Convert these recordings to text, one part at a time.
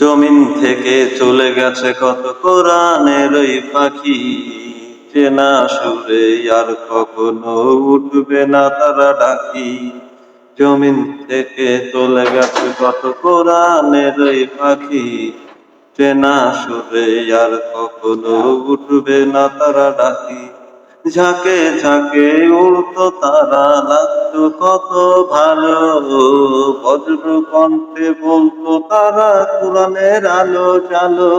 জমিন থেকে চলে গেছে কত কোরআনের ওই পাখি। চেনা সুরে আর কখনো উঠবে না তারা ডাকি। জমিন থেকে চলে গেছে কত কোরআনের ওই পাখি। চেনা সুরে আর কখনো উঠবে না তারা ডাকি। ঝাঁকে ঝাঁকে উড়তো তারা লাগতো কত ভালো। বজ্র কণ্ঠে বলতো তারা, কোরআনের আলো চালো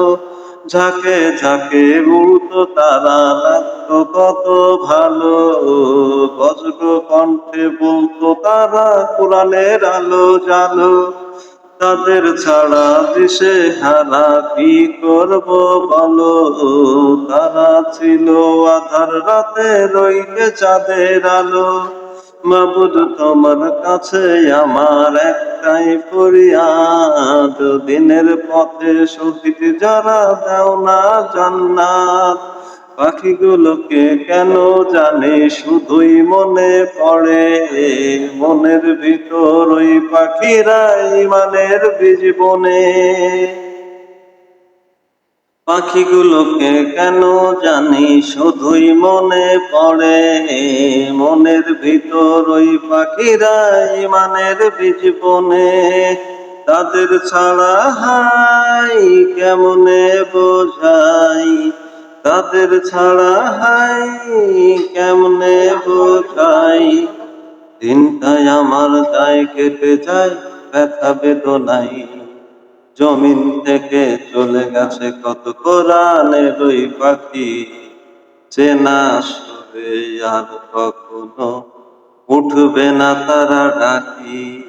ঝাঁকে ঝাঁকে উড়তো তারা লাগতো কত ভালো। বজ্র কণ্ঠে বলতো তারা, কোরআনের আলো জালো তাদের ছাড়া দিশে হারা কি করব বলো? তারা ছিল আধার রাতে রইতে চাঁদের আলো। মাবুদ, তোমার কাছে আমার একটাই ফরিয়াদ। দিনের পথে শহীদ যারা দাও না জান্নাত। পাখিগুলোকে কেন জানে? শুধুই মনে পড়ে। মনের ভিতর ওই পাখিরা ইমানের বীজ বনে পাখিগুলোকে কেন জানি? শুধুই মনে পড়ে। মনের ভিতর ওই পাখিরা ইমানের বীজ বনে তাদের ছাড়া হাই কেমনে বোঝাই? তাদের ছাড়া হাই কেমনে বোঝাই? দিনটাই আমার তাই কেটে যায়, ব্যথা বেদনাই। জমিন থেকে চলে গেছে কত কোরআনের ওই পাখি। চেনা সুরে আর কখনো উঠবে না তারা ডাকি।